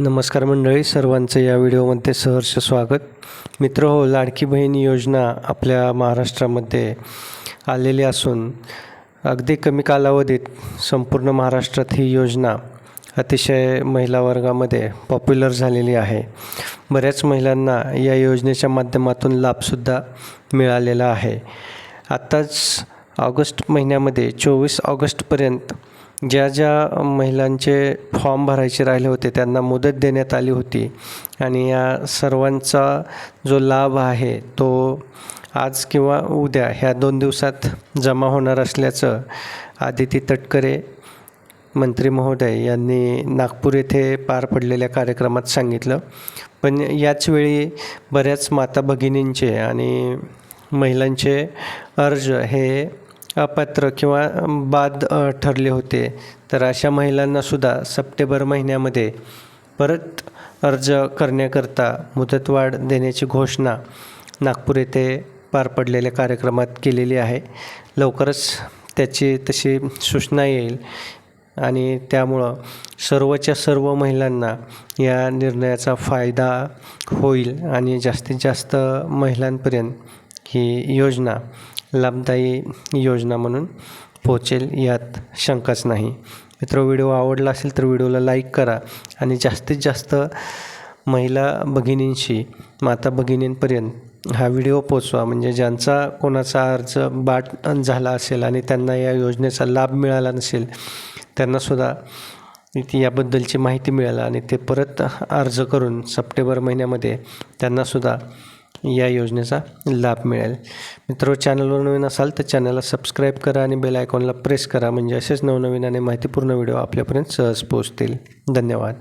नमस्कार मंडळी सर्वांचं या व्हिडिओमध्ये सहर्ष स्वागत. मित्र हो लाडकी बहीण योजना आपल्या महाराष्ट्रामध्ये आलेली असून अगदी कमी कालावधीत संपूर्ण महाराष्ट्रात ही योजना अतिशय महिला वर्गामध्ये पॉप्युलर झालेली आहे. बऱ्याच महिलांना या योजनेच्या माध्यमातून लाभसुद्धा मिळालेला आहे. आत्ताच ऑगस्ट महिन्यामध्ये चोवीस ऑगस्टपर्यंत ज्या ज्या महिलांचे फॉर्म भरायचे राहिले होते त्यांना मुदत देण्यात आली होती. आणि या सर्वांचा जो लाभ आहे तो आज किंवा उद्या ह्या दोन दिवसात जमा होणार असल्याचं आदिती तटकरे मंत्री महोदय यांनी नागपूर येथे पार पडलेल्या कार्यक्रमात सांगितलं. पण याचवेळी बऱ्याच माता भगिनींचे आणि महिलांचे अर्ज हे अपात्र किंवा बाद ठरले होते. तर अशा महिलांनासुद्धा सप्टेंबर महिन्यामध्ये परत अर्ज करण्याकरता मुदतवाढ देण्याची घोषणा नागपूर येथे पार पडलेल्या कार्यक्रमात केलेली आहे. लवकरच त्याची तशी सूचना येईल आणि त्यामुळं सर्वच्या सर्व महिलांना या निर्णयाचा फायदा होईल आणि जास्तीत जास्त महिलांपर्यंत ही योजना लाभदायी योजना म्हणून पोचेल यात शंकाच नाही. मित्र व्हिडिओ आवडला असेल तर व्हिडिओला लाईक करा आणि जास्तीत जास्त महिला भगिनींशी माता भगिनींपर्यंत हा व्हिडिओ पोचवा म्हणजे ज्यांचा कोणाचा अर्ज बाट झाला असेल आणि त्यांना या योजनेचा लाभ मिळाला नसेल त्यांनासुद्धा ती याबद्दलची माहिती मिळाला आणि ते परत अर्ज करून सप्टेंबर महिन्यामध्ये त्यांनासुद्धा या योजनेचा लाभ मिळेल. मित्र चॅनलवर नवीन असाल तर चॅनलला सबस्क्राईब करा आणि बेल आयकॉनला प्रेस करा. म्हणजे असेच नवनवीन आणि माहितीपूर्ण व्हिडिओ आपल्यापर्यंत सहज पोहोचतील. धन्यवाद.